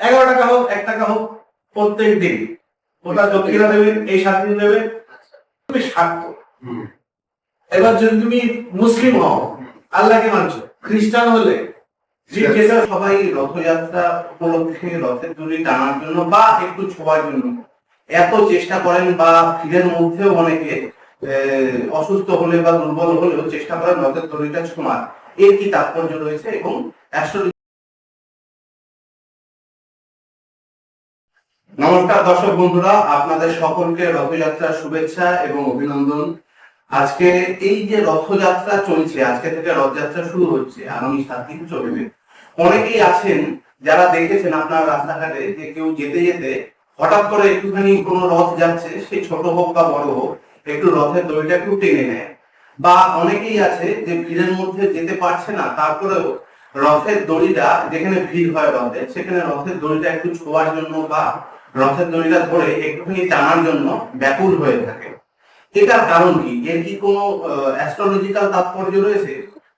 এগারো টাকা হোক এক টাকা হোক প্রত্যেক দিন। ওটা দক্ষিণা দেবে এই সাত দিন দেবে। তুমি স্বার্থ। এবার যদি তুমি মুসলিম হও আল্লাহকে মানছো খ্রিস্টান হলে সবাই রথযাত্রা উপলক্ষে রথের দড়ি টানার জন্য বা একটু ছোঁয়ার জন্য এত চেষ্টা করেন বা ভিড়ের মধ্যেও অনেকে অসুস্থ হলে বা দুর্বল হলেও চেষ্টা করেন রথের দড়িটা ছোঁয়ার। এর কি তাৎপর্য রয়েছে? এবং অ্যাস্ট্রোলজি নমস্কার দর্শক বন্ধুরা, আপনাদের সকলকে রথযাত্রার শুভেচ্ছা এবং অভিনন্দন। আজকে এই যে রথযাত্রা চলছে, আজকে থেকে রথযাত্রা শুরু হচ্ছে আগামী সাত দিন চলবে। অনেকেই আছেন যারা দেখেছেন আপনার রাস্তাঘাটে যে কেউ যেতে যেতে হঠাৎ করে একটুখানি কোনো রথ যাচ্ছে, সে ছোট হোক বা বড় হোক, একটু রথের দড়িটা একটু টেনে নেয়। বা অনেকেই আছে যে ভিড়ের মধ্যে যেতে পারছে না, তারপরেও রথের দড়িটা, যেখানে ভিড় হয় রথে সেখানে রথের দড়িটা একটু ছোঁয়ার জন্য বা রথের দড়িটা ধরে একটুখানি টানার জন্য ব্যাকুল হয়ে থাকে। এটার কারণ কি? এর কি কোনো অ্যাস্ট্রোলজিক্যাল তাৎপর্য রয়েছে?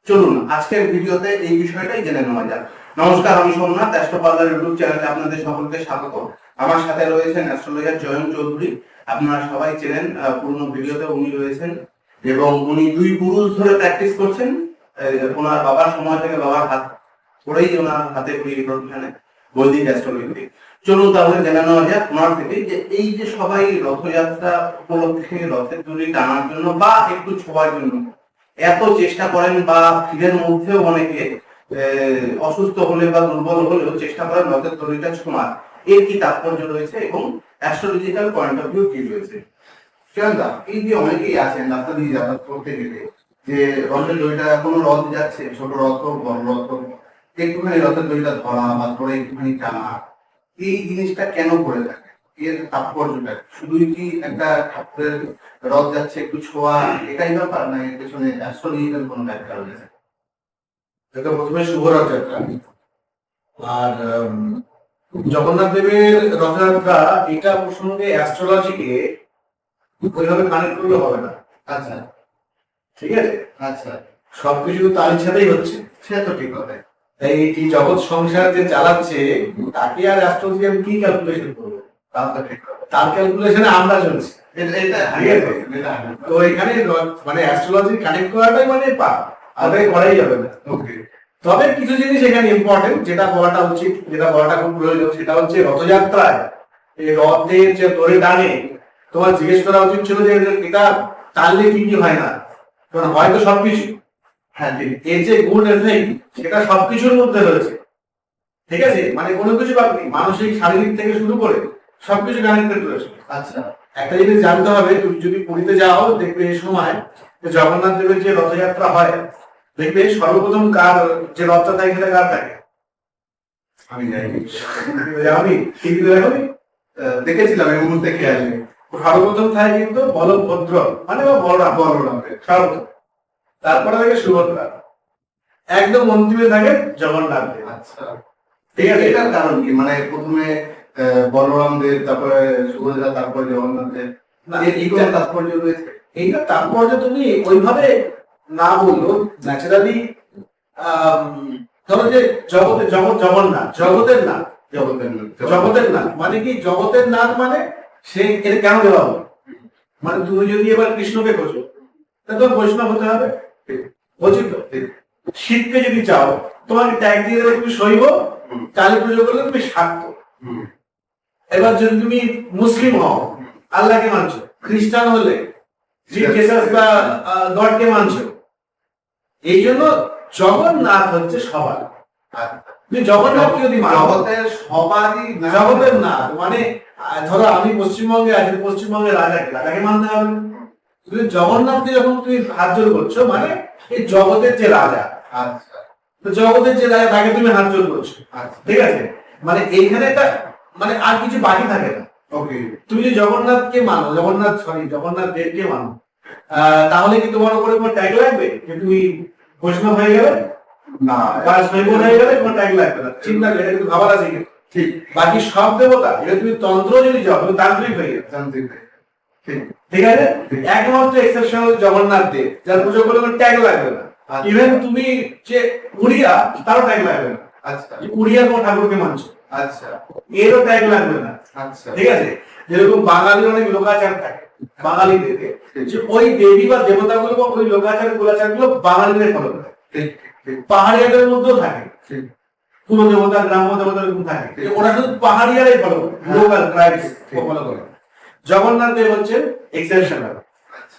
চলুন, আজকের ভিডিওতে এই বিষয়টাই জেনে নেওয়া যাক। নমস্কার, আমি সোমনাথ অ্যাস্ট্রোপার্লার ইউটিউব চ্যানেলে আপনাদের সকলকে স্বাগত। আমার সাথে রয়েছেন অ্যাস্ট্রোলজার জয়ন চৌধুরী। আপনারা সবাই চেনেন পুরনো ভিডিওতে উনি রয়েছেন এবং উনি দুই পুরুষ ধরে প্র্যাকটিস করছেন। ওনার বাবার সময় থেকে বাবার হাত করেই ওনার হাতে উনি বৈদিক অ্যাস্ট্রোলজি চলুন তাহলে জেনে নেওয়া যাক ওনার থেকে যে এই যে সবাই রথযাত্রা উপলক্ষে রথের দড়ি টানার জন্য বা একটু ছোঁয়ার জন্য এত চেষ্টা করেন বা ভিড়ের মধ্যেও অনেকে অসুস্থ হলে বা দুর্বল হলেও চেষ্টা করেন রথের দড়িটা ছোঁয়ার। এর কি তাৎপর্য রয়েছে এবং অ্যাস্ট্রোলজিক্যাল পয়েন্ট অফ ভিউ কি রয়েছে? শিয়ান্দা এই যে অনেকেই আছেন রাস্তা দিয়ে যাতায়াত করতে গেলে যে রথের দড়িটা কোনো রথ যাচ্ছে, ছোট রথ হোক, বড় রথ হোক, একটুখানি রথের দড়িটা ধরা বা ধরে একটুখানি টানা এই জিনিসটা কেন করে থাকে? এর তাৎপর্যটা? শুধুই কি একটা ঠাকুরের রথ যাচ্ছে একটু ছোঁয়া? এটাই ব্যাপার? না এর পেছনে অ্যাস্ট্রোলজিক্যাল কোনো ব্যাখ্যা রয়েছে? এটা প্রথমে শুভরথযাত্রা। আর উম, জগন্নাথ দেবের রথযাত্রা এটা প্রসঙ্গে অ্যাস্ট্রোলজিকে ওইভাবে কানেক্ট করলে হবে না। আচ্ছা। ঠিক আছে? আচ্ছা। সবকিছু তার ইচ্ছাতেই হচ্ছে। সে তো ঠিক হবে তাই এই জগৎ সংসার যে চালাচ্ছে তাকে আর অ্যাস্ট্রোলজি আমি কি ক্যালকুলেশন করব? তার ক্যালকুলেশনে আমরা চলছি। তো এখানে মানে অ্যাস্ট্রোলজি কানেক্ট করাটাই মানে পা আদায় করাই যাবে না। তবে কিছু জিনিস এখানে ইম্পর্টেন্ট যেটা বলাটা উচিত যেটা বলাটা খুব প্রয়োজন সেটা হচ্ছে রথযাত্রায়। এই রথের যে দড়ি টানে তোমার জিজ্ঞেস করা উচিত ছিল যে এটা টানলে কি কি হয় না? কারণ হয়তো সবকিছু। হ্যাঁ এর যে গুড এফেক্ট সেটা সবকিছুর মধ্যে রয়েছে ঠিক আছে? মানে কোনো কিছু বাকি নেই। মানসিক শারীরিক থেকে শুরু করে সবকিছু কানেক্টেড রয়েছে। আচ্ছা। একটা জিনিস জানতে হবে তুমি যদি পুরীতে যাও দেখবে এই সময় জগন্নাথ দেবের যে রথযাত্রা হয় দেখবে সর্বপ্রথম কার যে রথটা থাকে সেটা কার থাকে? আমি যাইনি আমি টিভিতে দেখো দেখেছিলাম এই মুহূর্তে খেয়াল নেই। সর্বপ্রথম থাকে কিন্তু বলভদ্র মানে বলরাম। বলরামের। সর্বপ্রথম। তারপরে থাকে সুভদ্রা। একদম অন্তিমে থাকে জগন্নাথ দেব। আচ্ছা। ঠিক আছে? এটার কারণ কি? মানে প্রথমে বলরাম দেব তারপরে সুভদ্রা তারপরে জগন্নাথ দেব। তাৎপর্য রয়েছে? এইটা তাৎপর্য তুমি ওইভাবে না বলল ন্যাচারালি ধরো যে জগতের জগৎ জগন্নাথ জগতের না জগতের নাথ। জগতের নাথ মানে কি? জগতের নাথ মানে সে এর কেন দেওয়া হবে মানে তুমি যদি এবার কৃষ্ণকে খোঁজো তা তোমার বৈষ্ণব হতে হবে। শীতকে যদি চাও তোমাকে ট্যাগ দিয়ে দেবে তুমি শৈব কালী পুজো করলে তুমি শাক্ত। এবার যদি তুমি মুসলিম হও আল্লাহকে মানছো খ্রিস্টান হলে জিসাস বা গডকে মানছো এই জন্য জগন্নাথ হচ্ছে সবার। জগন্নাথকে যদি জগতের সবারই জগতের না মানে ধরো আমি পশ্চিমবঙ্গে আছি পশ্চিমবঙ্গের রাজাকে রাজাকে মানতে হবে। তুমি জগন্নাথকে যখন তুমি হাত জোর করছ মানে এই জগতের যে রাজা। আচ্ছা। তো জগতের যে রাজা তাকে তুমি হাত জোর করছ। আচ্ছা। ঠিক আছে? মানে এইখানে একটা মানে আর কিছু বাকি থাকে না। ওকে। তুমি যদি জগন্নাথকে মানো জগন্নাথ সরি জগন্নাথ দেবকে মানো আহ, তাহলে কি তোমার উপরে কোনো ট্যাগ লাগবে? যে তুমি বৈষ্ণব হয়ে গেলে? না। বা শৈব হয়ে গেলে কোনো ট্যাগ লাগবে না। চিন্তা এটা কিন্তু ভাবার আছে ঠিক। বাকি সব দেবতা এটা তুমি তন্ত্র যদি যাও তুমি তান্ত্রিক হয়ে যাবে তান্ত্রিক পেরে। ঠিক আছে? একমাত্র এক্সেপশনাল জগন্নাথ দেব যার পুজো করলে কোনো ট্যাগ লাগবে না। আচ্ছা। ইভেন তুমি যে উড়িয়া তারও ট্যাগ লাগবে না। আচ্ছা। উড়িয়া কোনো ঠাকুরকে মানছো। আচ্ছা। এরও ট্যাগ লাগবে না। আচ্ছা। ঠিক আছে? যেরকম বাঙালির অনেক লোকাচার থাকে বাঙালিদের যে ওই দেবী বা দেবতাগুলো বা ওই লোকাচার গোলাচারগুলো বাঙালিদের ফলো করে পাহাড়িয়াদের মধ্যেও থাকে। কুল দেবতা গ্রাম্য দেবতা এরকম থাকে ওরা শুধু পাহাড়িয়ারাই ফলো করে লোকাল ট্রাইবস ফলো করে। জগন্নাথ দেব এক্সেপশনাল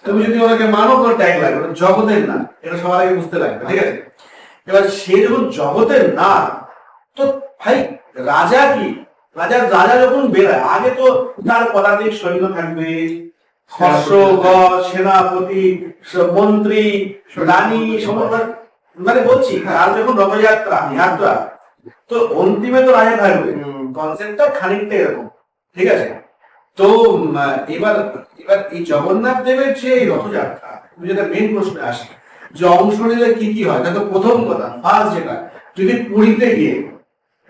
তুমি যদি ওনাকে মানো কোনো ট্যাগ লাগবে জগতের না। এটা সবার আগে বুঝতে লাগবে ঠিক আছে? এবার সে যখন জগতের না তো ভাই রাজা কি? রাজা রাজা যখন বেরোয় আগে তো তার পদাতিক সৈন্য থাকবে। সেনাপতি মন্ত্রী রানী সমস্ত মানে বলছি আর যখন রথযাত্রা যাত্রা তো অন্তিমে তো রাজা থাকবে। কনসেপ্টটা খানিকটা এরকম ঠিক আছে? তো এবার এবার এই জগন্নাথ দেবের যে রথযাত্রা, তুমি যেটা মেন প্রশ্নে আসে যে অংশ নিলে কি কি হয়? দেখো প্রথম কথা ফার্স্ট যেটা যদি পুরীতে গিয়ে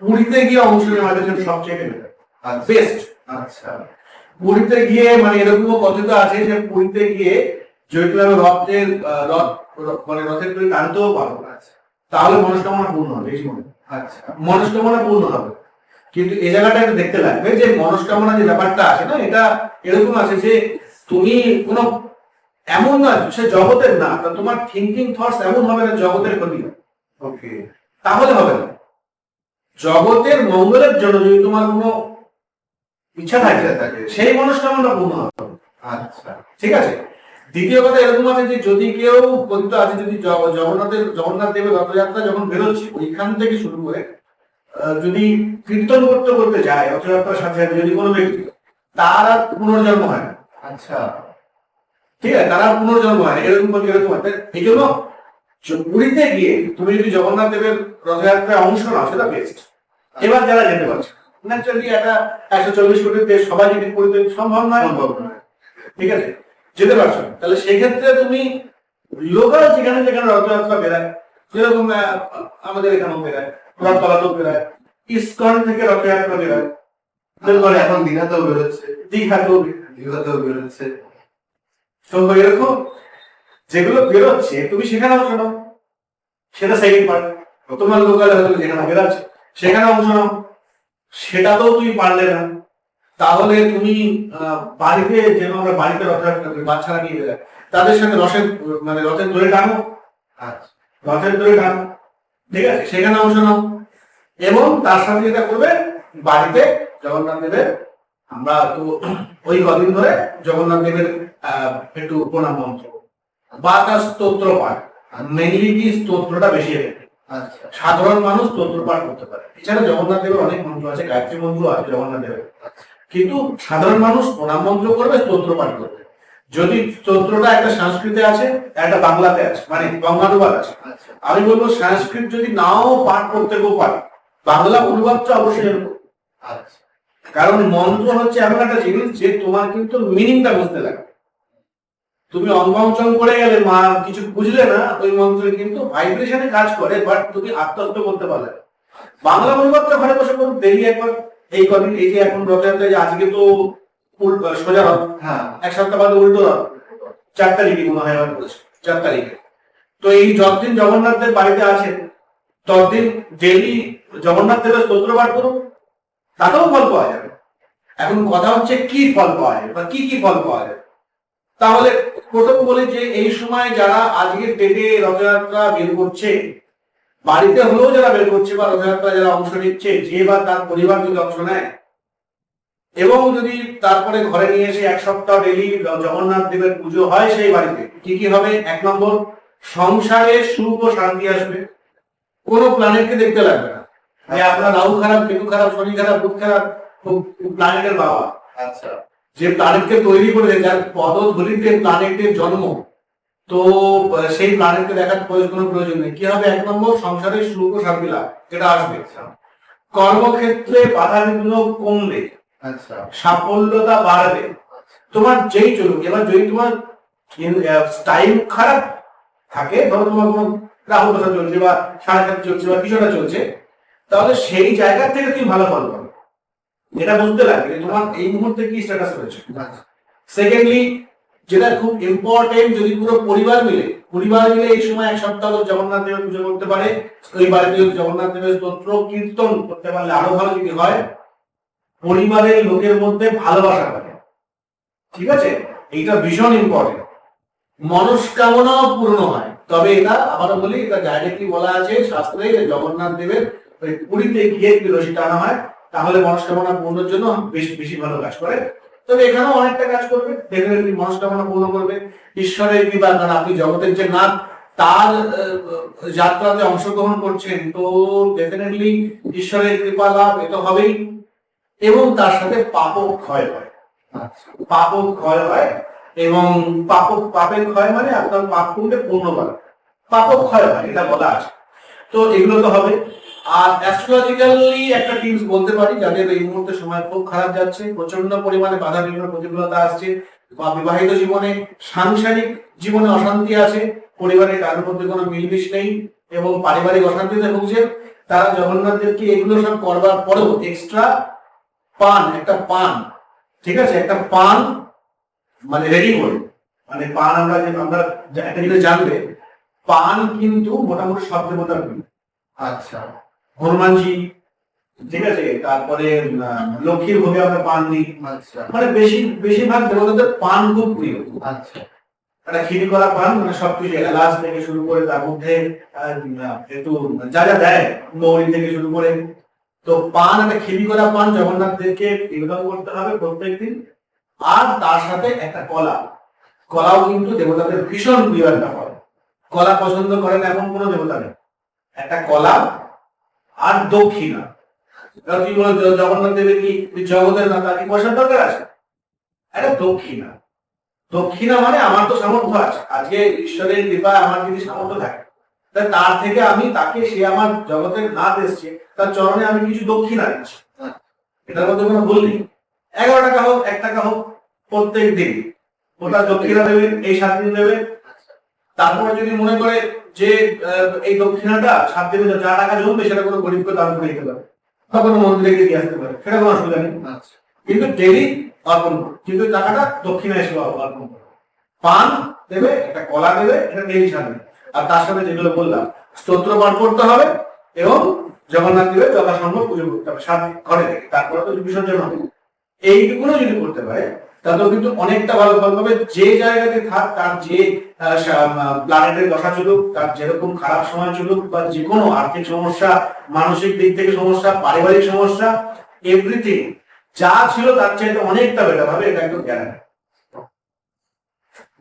পুরীতে গিয়ে অংশ নেওয়া আমাদের জন্য সবচেয়ে বেস্ট আচ্ছা পুরীতে গিয়ে মানে এরকমও কথিত আছে যে পুরীতে গিয়ে তুমি রথের রথ মানে রথের তুমি টানতেও পারো আচ্ছা তাহলে মনস্কামনা পূর্ণ হবে, এই জীবনে আচ্ছা মনস্কামনা পূর্ণ হবে। কিন্তু এই জায়গাটা একটু দেখতে লাগবে যে মনস্কামনা যে ব্যাপারটা আছে না এটা এরকম আছে যে তুমি কোনো এমন না সে জগতের না তোমার থিঙ্কিং থটস এমন হবে না জগতের ক্ষতি ওকে তাহলে হবে না। জগতের মঙ্গলের জন্য যদি তোমার কোনো ইচ্ছা থাকে সেই মনস্কামনা পূর্ণ হবে। আচ্ছা। ঠিক আছে? দ্বিতীয় কথা এরকম আছে যে যদি কেউ কথিত আছে যদি জগন্নাথের জগন্নাথ দেবের রথযাত্রা যখন বেরোচ্ছে ওইখান থেকে শুরু করে যদি কীর্তন করতে করতে যায় রথযাত্রার সাথে সাথে যদি কোনো ব্যক্তি তার আর পুনর্জন্ম হয় আচ্ছা। ঠিক আছে তারা পুনর্জন্ম হয় এরকম বলি এরকম হয়। এই জন্য পুরীতে গিয়ে তুমি যদি জগন্নাথ দেবের রথযাত্রায় অংশ নাও সেটা বেস্ট এবার যারা যেতে পারছে ন্যাচারালি একটা একশো চল্লিশ দেশ সবাই যদি পুরীতে সম্ভব নয়। সম্ভব নয়। ঠিক আছে যেতে পারছ তাহলে সেক্ষেত্রে তুমি লোকাল যেখানে যেখানে রথযাত্রা বেরায় যেরকম আমাদের এখানেও যেগুলো বেরোচ্ছে, তুমি সেখানে অংশ নাও সেটা সেকেন্ড পার্ট তোমার লোকাল হয়তো যেখানে বেরাচ্ছে সেখানে অংশ নাও সেটা তো তুমি পারলে না। তাহলে তুমি বাড়িতে যেন আমরা বাড়িতে রথযাত্রা করি বাচ্চারা নিয়ে তাদের সাথে রসের মানে রথের দড়ি টানো। আচ্ছা রথের দড়ি টানো। ঠিক আছে সেখানে অংশ নাও। এবং তার সাথে যেটা করবে বাড়িতে জগন্নাথ দেবের আমরা তো ওই কদিন ধরে জগন্নাথ দেবের আহ, একটু প্রণাম মন্ত্র বা তার স্তোত্র পাঠ মেনলি কি স্তোত্রটা বেশি। আচ্ছা। সাধারণ মানুষ স্তোত্র পাঠ করতে পারে। এছাড়া জগন্নাথ দেবের অনেক মন্ত্র আছে গায়ত্রী মন্ত্র আছে জগন্নাথ দেবের। কিন্তু সাধারণ মানুষ প্রণাম মন্ত্র করবে স্তোত্র পাঠ করবে। যদি স্তোত্রটা একটা সংস্কৃতে আছে একটা বাংলাতে আছে মানে বঙ্গানুবাদ আছে আচ্ছা আমি বলব সংস্কৃত যদি নাও পাঠ করতে কেউ পারে বাংলা অনুবাদটা অবশ্যই জানব। আচ্ছা কারণ মন্ত্র হচ্ছে এমন একটা জিনিস যে তোমার কিন্তু মিনিংটা বুঝতে লাগে তুমি অঙ্গমচং করে গেলে মা কিছু বুঝলে না ওই মন্ত্রে কিন্তু ভাইব্রেশনে কাজ করে বাট তুমি আত্মস্থ করতে পারলে। বাংলা অনুবাদটা ঘরে বসে করুন দেরি একবার এই কদিন এই যে এখন রথযাত্রা যে আজকে তো সোজা রথ হ্যাঁ এক সপ্তাহ বাদে উল্টো রথ চার তারিখে মনে হয় আমার বলেছে, চার তারিখে। তো এই যতদিন জগন্নাথ দেব বাড়িতে আছেন, ততদিন ডেলি জগন্নাথ দেবের স্তোত্র পাঠ করুন, তাতেও ফল পাওয়া যাবে। এখন কথা হচ্ছে কি ফল পাওয়া যাবে বা কি কি ফল পাওয়া যাবে। তাহলে প্রথম বলি যে এই সময় যারা আজকের ডেটে রথযাত্রা বের করছে, বাড়িতে হলেও যারা বের করছে বা রথযাত্রা যারা অংশ নিচ্ছে, যে বা তার পরিবার যদি অংশ নেয় এবং যদি তারপরে ঘরে নিয়ে এসে এক সপ্তাহ ডেলি জগন্নাথ দেবের পুজো হয় সেই বাড়িতে কি কি হবে? এক নম্বর সংসারে সুখ ও শান্তি আসবে। কোনো প্ল্যানেটকে দেখতে লাগবে না। যে আপনার রাহু খারাপ কেতু খারাপ শনি খারাপ বুধ খারাপ প্ল্যানেটের বাবা। আচ্ছা। যে প্ল্যানেটকে তৈরি করেছে যার পদধূলিতে প্ল্যানেটের জন্ম তো সেই প্ল্যানেটকে দেখার প্রয়োজন কোনো প্রয়োজন নেই। কি হবে? এক নম্বর সংসারে সুখ ও শান্তি লাভ এটা আসবে। কর্মক্ষেত্রে বাধা বিঘ্ন কমবে। আচ্ছা সাফল্যতা বাড়বে। তোমার যেই চলুক, এবার যদি তোমার টাইম খারাপ থাকে, ধরো তোমার কোনো রাহুল দশা চলছে বা সাড়ে সাত চলছে বা কিছুটা চলছে, তাহলে সেই জায়গা থেকে তুমি ভালো ফল পাবে। এটা বুঝতে লাগবে তোমার এই মুহূর্তে কি স্ট্যাটাস রয়েছে। আচ্ছা সেকেন্ডলি যেটা খুব ইম্পর্টেন্ট যদি পুরো পরিবার মিলে পরিবার মিলে এই সময় এক সপ্তাহ জগন্নাথ দেবের পুজো করতে পারে, ওই বাড়িতে জগন্নাথ দেবের স্তোত্র, কীর্তন করতে পারলে আরও ভালো যদি হয় পরিবারের লোকের মধ্যে ভালোবাসা থাকে। ঠিক আছে? এইটা ভীষণ ইম্পর্টেন্ট মনস্কামনাও পূর্ণ হয়। তবে এটা আবারও বলি, এটা ডাইরেক্টলি বলা আছে শাস্ত্রে জগন্নাথ দেবের ওই পুরীতে গিয়ে রশি টানা হয়, তাহলে মনস্কামনা পূর্ণের জন্য বেশি বেশি ভালো কাজ করে। তবে এখানেও অনেকটা কাজ করবে। ডেফিনেটলি মনস্কামনা পূর্ণ করবে। ঈশ্বরের কৃপা কারণ আপনি জগতের যে নাথ, তার যাত্রাতে অংশগ্রহণ করছেন, তো ডেফিনেটলি ঈশ্বরের কৃপা লাভ এ তো হবেই। এবং তার সাথে পাপ ক্ষয় হয়। আচ্ছা। পাপ ক্ষয় হয় এবং পাপ পাপের ক্ষয় মানে আপনার পাপ পুণ্যে পূর্ণ করা পাপ ক্ষয় হয় এটা বলা আছে। তো এগুলো তো হবে। আর অ্যাস্ট্রোলজিক্যালি একটা টিপস বলতে পারি যাদের এই মুহূর্তে সময় খুব খারাপ যাচ্ছে প্রচণ্ড পরিমাণে বাধা বিঘ্ন প্রতিকূলতা আসছে বা বিবাহিত জীবনে সাংসারিক জীবনে অশান্তি আছে পরিবারের কারোর মধ্যে কোনো মিলমিশ নেই এবং পারিবারিক অশান্তিতে ভুগছে তারা জগন্নাথ দেবকে এগুলো সব করবার পরেও এক্সট্রা পান একটা পান ঠিক আছে? একটা পান মানে রেডি করে। মানে পান আমরা যে আমরা একটা জিনিস জানবে পান কিন্তু মোটামুটি সব দেবতার আচ্ছা হনুমানজি ঠিক আছে? তারপরে লক্ষ্মীর ভোগে আমরা পান দিই। আচ্ছা। মানে বেশি বেশিরভাগ দেবতাদের পান খুব প্রিয়। আচ্ছা। একটা খিরি করা পান মানে সবকিছু এলাচ থেকে শুরু করে তার মধ্যে একটু যা যা দেয় মৌরি থেকে শুরু করে তো পান একটা খিরি করা পান জগন্নাথ দেবকে নিবেদন করতে হবে প্রত্যেকদিন। আর তার সাথে একটা কলা। কলাও কিন্তু দেবতাদের ভীষণ প্রিয় একটা ফল। কলা পছন্দ করেন এমন কোনো দেবতা নেই। একটা কলা আর দক্ষিণা। কি বলো জগন্নাথ দেবের কি জগতের না, তার কি পয়সার দরকার আছে? একটা দক্ষিণা। দক্ষিণা মানে আমার তো সামর্থ্য আছে। আজকে ঈশ্বরের কৃপায় আমার যদি সামর্থ্য থাকে তাহলে তার থেকে আমি তাকে সে আমার জগতের নাথ এসছে তার চরণে আমি কিছু দক্ষিণা দিচ্ছি। এটার মধ্যে কোনো ভুল নেই। এগারো টাকা হোক এক টাকা হোক প্রত্যেক দিন ওটা দক্ষিণা দেবে এই সাত দিন দেবে তারপরে যদি মনে করে যে এই দক্ষিণাটা সাত দিনে যা টাকা জমবে সেটা কোনো গরিবকে দান করে দিতে পারে। বা কোনো মন্দিরে গিয়ে দিয়ে আসতে পারে। সেটা কোনো অসুবিধা নেই। আচ্ছা। কিন্তু ডেলি অর্পণ করো। কিন্তু টাকাটা দক্ষিণা এসে অর্পণ করো। পান দেবে একটা কলা দেবে এটা ডেলি ছাড়বে। আর তার সাথে যেগুলো বললাম, স্তোত্র পাঠ করতে হবে এবং জগন্নাথ দেবের যথাসম্ভব পুজো করতে হবে, সাত ঘরে থেকে তারপরে তো বিসর্জন হবে। এইটুকুনো যদি করতে পারে, তাতেও কিন্তু অনেকটা ভালো ফল পাবে। যে জায়গাতে থাক, তার যে প্ল্যানেটের দশা চলুক, তার যেরকম খারাপ সময় চলুক বা যে কোনো আর্থিক সমস্যা, মানসিক দিক থেকে সমস্যা, পারিবারিক সমস্যা এভরিথিং যা ছিল তার চাইতে অনেকটা বেটার হবে, এটা একদম গ্যারান্টি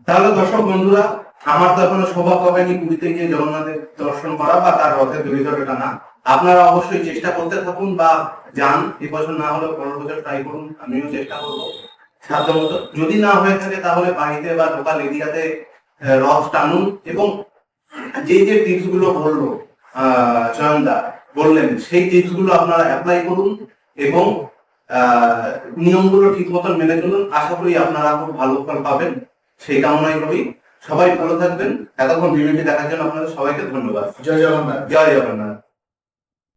তাহলে দর্শক বন্ধুরা আমার তো এখনও সৌভাগ্য হয়নি পুরীতে গিয়ে জগন্নাথের দর্শন করা বা তার রথের দড়ি টানা? আপনারা অবশ্যই চেষ্টা করতে থাকুন বা যান এই বছর না হলে পনেরো বছর ট্রাই করুন, আমিও চেষ্টা করব। সাধ্যমতো। যদি না হয়ে থাকে তাহলে বাড়িতে বা লোকাল এরিয়াতে রথ টানুন এবং যে যে টিপসগুলো বলল, আহ, চয়নদা বললেন, সেই টিপসগুলো আপনারা অ্যাপ্লাই করুন এবং নিয়মগুলো ঠিক মতন মেনে চলুন। আশা করি আপনারা খুব ভালো ফল পাবেন। সেই কামনাই করি। সবাই ভালো থাকবেন। এতক্ষণ ভিডিওটি দেখার জন্য আপনাদের সবাইকে ধন্যবাদ। জয় জগন্নাথ। জয় জগন্নাথ।